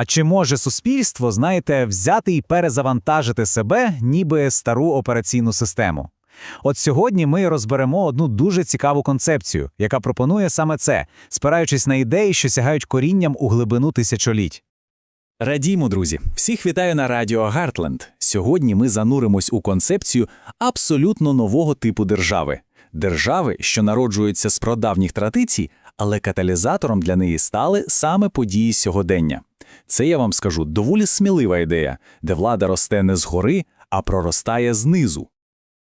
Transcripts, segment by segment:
А чи може суспільство, знаєте, взяти і перезавантажити себе, ніби стару операційну систему? От сьогодні ми розберемо одну дуже цікаву концепцію, яка пропонує саме це, спираючись на ідеї, що сягають корінням у глибину тисячоліть. Радіймо, друзі! Всіх вітаю на радіо Гартленд. Сьогодні ми зануримось у концепцію абсолютно нового типу держави. Держави, що народжуються з прадавніх традицій, але каталізатором для неї стали саме події сьогодення. Це, я вам скажу, доволі смілива ідея, де влада росте не згори, а проростає знизу.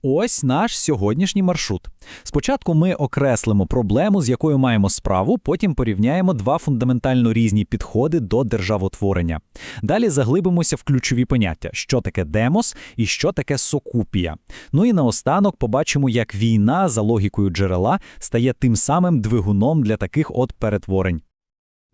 Ось наш сьогоднішній маршрут. Спочатку ми окреслимо проблему, з якою маємо справу, потім порівняємо два фундаментально різні підходи до державотворення. Далі заглибимося в ключові поняття, що таке демос і що таке сокупія. Ну і наостанок побачимо, як війна за логікою джерела стає тим самим двигуном для таких от перетворень.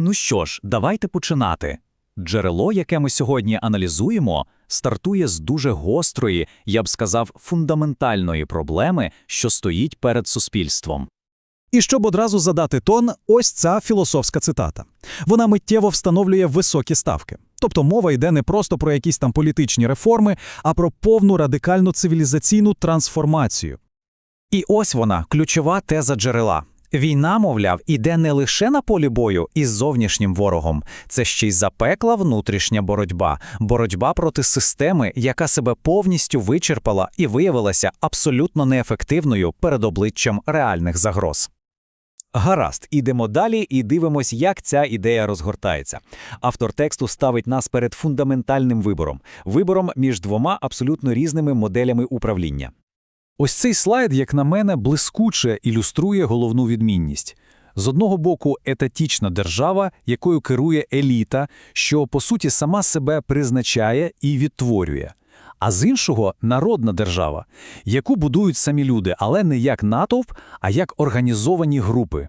Ну що ж, давайте починати. Джерело, яке ми сьогодні аналізуємо, стартує з дуже гострої, я б сказав, фундаментальної проблеми, що стоїть перед суспільством. І щоб одразу задати тон, ось ця філософська цитата. Вона миттєво встановлює високі ставки. Тобто мова йде не просто про якісь там політичні реформи, а про повну радикальну цивілізаційну трансформацію. І ось вона, ключова теза джерела. Війна, мовляв, іде не лише на полі бою із зовнішнім ворогом, це ще й запекла внутрішня боротьба, боротьба проти системи, яка себе повністю вичерпала і виявилася абсолютно неефективною перед обличчям реальних загроз. Гаразд, ідемо далі і дивимось, як ця ідея розгортається. Автор тексту ставить нас перед фундаментальним вибором вибором між двома абсолютно різними моделями управління. Ось цей слайд, як на мене, блискуче ілюструє головну відмінність. З одного боку, етатічна держава, якою керує еліта, що по суті сама себе призначає і відтворює. А з іншого народна держава, яку будують самі люди, але не як натовп, а як організовані групи.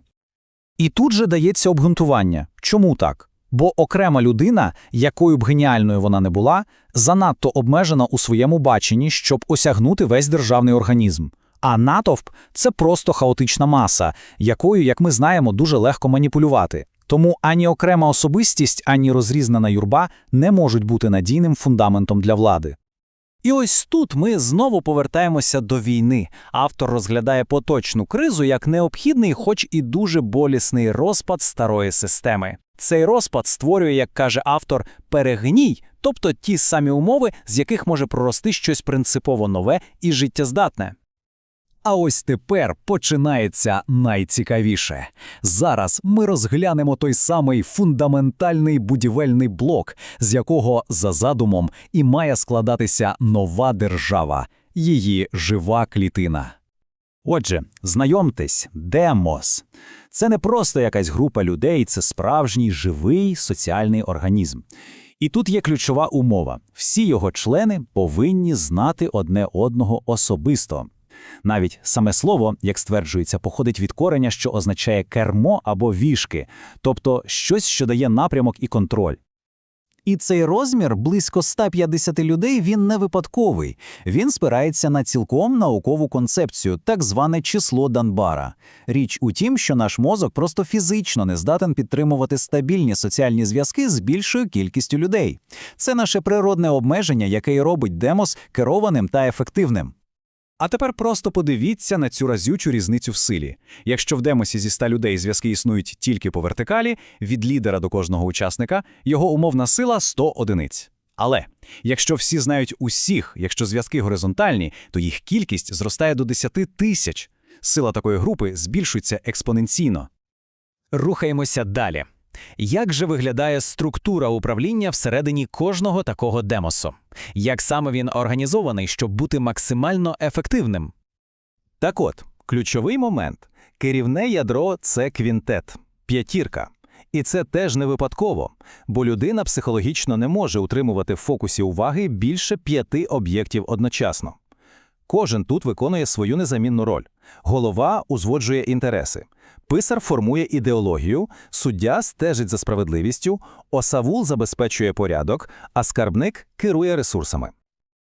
І тут же дається обґрунтування. Чому так? Бо окрема людина, якою б геніальною вона не була, занадто обмежена у своєму баченні, щоб осягнути весь державний організм. А натовп це просто хаотична маса, якою, як ми знаємо, дуже легко маніпулювати. Тому ані окрема особистість, ані розрізнена юрба не можуть бути надійним фундаментом для влади. І ось тут ми знову повертаємося до війни. Автор розглядає поточну кризу як необхідний, хоч і дуже болісний розпад старої системи. Цей розпад створює, як каже автор, перегній, тобто ті самі умови, з яких може прорости щось принципово нове і життєздатне. А ось тепер починається найцікавіше. Зараз ми розглянемо той самий фундаментальний будівельний блок, з якого за задумом і має складатися нова держава, її жива клітина. Отже, знайомтесь, демос. Це не просто якась група людей, це справжній живий соціальний організм. І тут є ключова умова: всі його члени повинні знати одне одного особисто. Навіть саме слово, як стверджується, походить від кореня, що означає кермо або вішки, тобто щось, що дає напрямок і контроль. І цей розмір близько 150 людей він не випадковий. Він спирається на цілком наукову концепцію, так зване число Данбара. Річ у тім, що наш мозок просто фізично не здатен підтримувати стабільні соціальні зв'язки з більшою кількістю людей. Це наше природне обмеження, яке й робить демос керованим та ефективним. А тепер просто подивіться на цю разючу різницю в силі. Якщо в демосі зі ста людей зв'язки існують тільки по вертикалі, від лідера до кожного учасника, його умовна сила 100 одиниць. Але якщо всі знають усіх, якщо зв'язки горизонтальні, то їх кількість зростає до 10 тисяч. Сила такої групи збільшується експоненційно. Рухаємося далі. Як же виглядає структура управління всередині кожного такого демосу? Як саме він організований, щоб бути максимально ефективним? Так от, ключовий момент керівне ядро це квінтет, п'ятірка. І це теж не випадково, бо людина психологічно не може утримувати в фокусі уваги більше п'яти об'єктів одночасно. Кожен тут виконує свою незамінну роль. Голова узгоджує інтереси, писар формує ідеологію, суддя стежить за справедливістю, осавул забезпечує порядок, а скарбник керує ресурсами.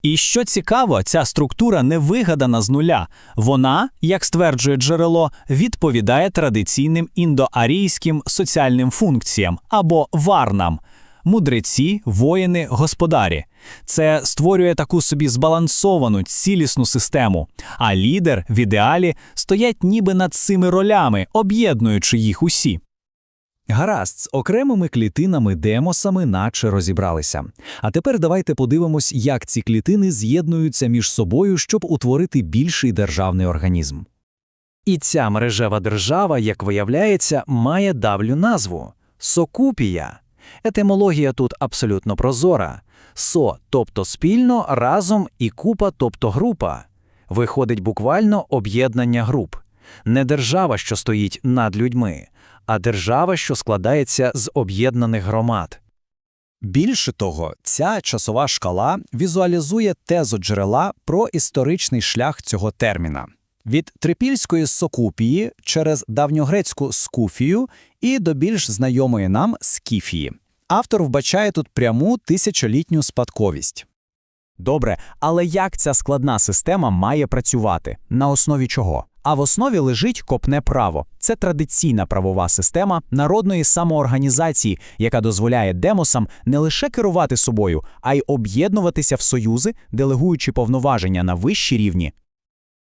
І що цікаво, ця структура не вигадана з нуля. Вона, як стверджує джерело, відповідає традиційним індоарійським соціальним функціям або варнам. Мудреці, воїни, господарі. Це створює таку собі збалансовану, цілісну систему. А лідер в ідеалі стоять ніби над цими ролями, об'єднуючи їх усі. Гаразд, з окремими клітинами демосами наче розібралися. А тепер давайте подивимось, як ці клітини з'єднуються між собою, щоб утворити більший державний організм. І ця мережева держава, як виявляється, має давлю назву – Сокупія. Етимологія тут абсолютно прозора. Со, тобто спільно, разом і купа, тобто група. Виходить буквально об'єднання груп. Не держава, що стоїть над людьми, а держава, що складається з об'єднаних громад. Більше того, ця часова шкала візуалізує тезу джерела про історичний шлях цього терміна. Від трипільської сокупії через давньогрецьку скуфію і до більш знайомої нам скіфії. Автор вбачає тут пряму тисячолітню спадковість. Добре, але як ця складна система має працювати? На основі чого? А в основі лежить копне право. Це традиційна правова система народної самоорганізації, яка дозволяє демосам не лише керувати собою, а й об'єднуватися в союзи, делегуючи повноваження на вищі рівні.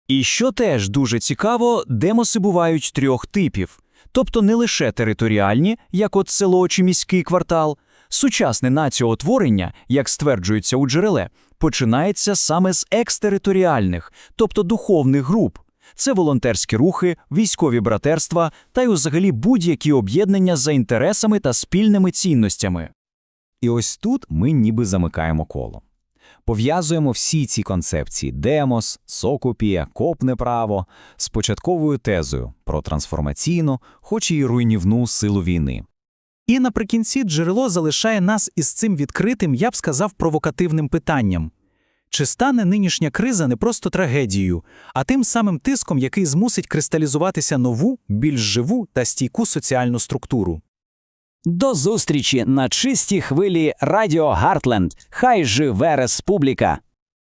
І що теж дуже цікаво, демоси бувають трьох типів. Тобто не лише територіальні, як от село чи міський квартал. Сучасне націоутворення, як стверджується у джереле, починається саме з екстериторіальних, тобто духовних груп. Це волонтерські рухи, військові братерства та й взагалі будь-які об'єднання за інтересами та спільними цінностями. І ось тут ми ніби замикаємо коло. Пов'язуємо всі ці концепції демос, сокупія, копне право з початковою тезою про трансформаційну, хоч і руйнівну силу війни. І наприкінці джерело залишає нас із цим відкритим, я б сказав, провокативним питанням. Чи стане нинішня криза не просто трагедією, а тим самим тиском, який змусить кристалізуватися нову, більш живу та стійку соціальну структуру? До зустрічі на чистій хвилі Радіо Гартленд. Хай живе республіка!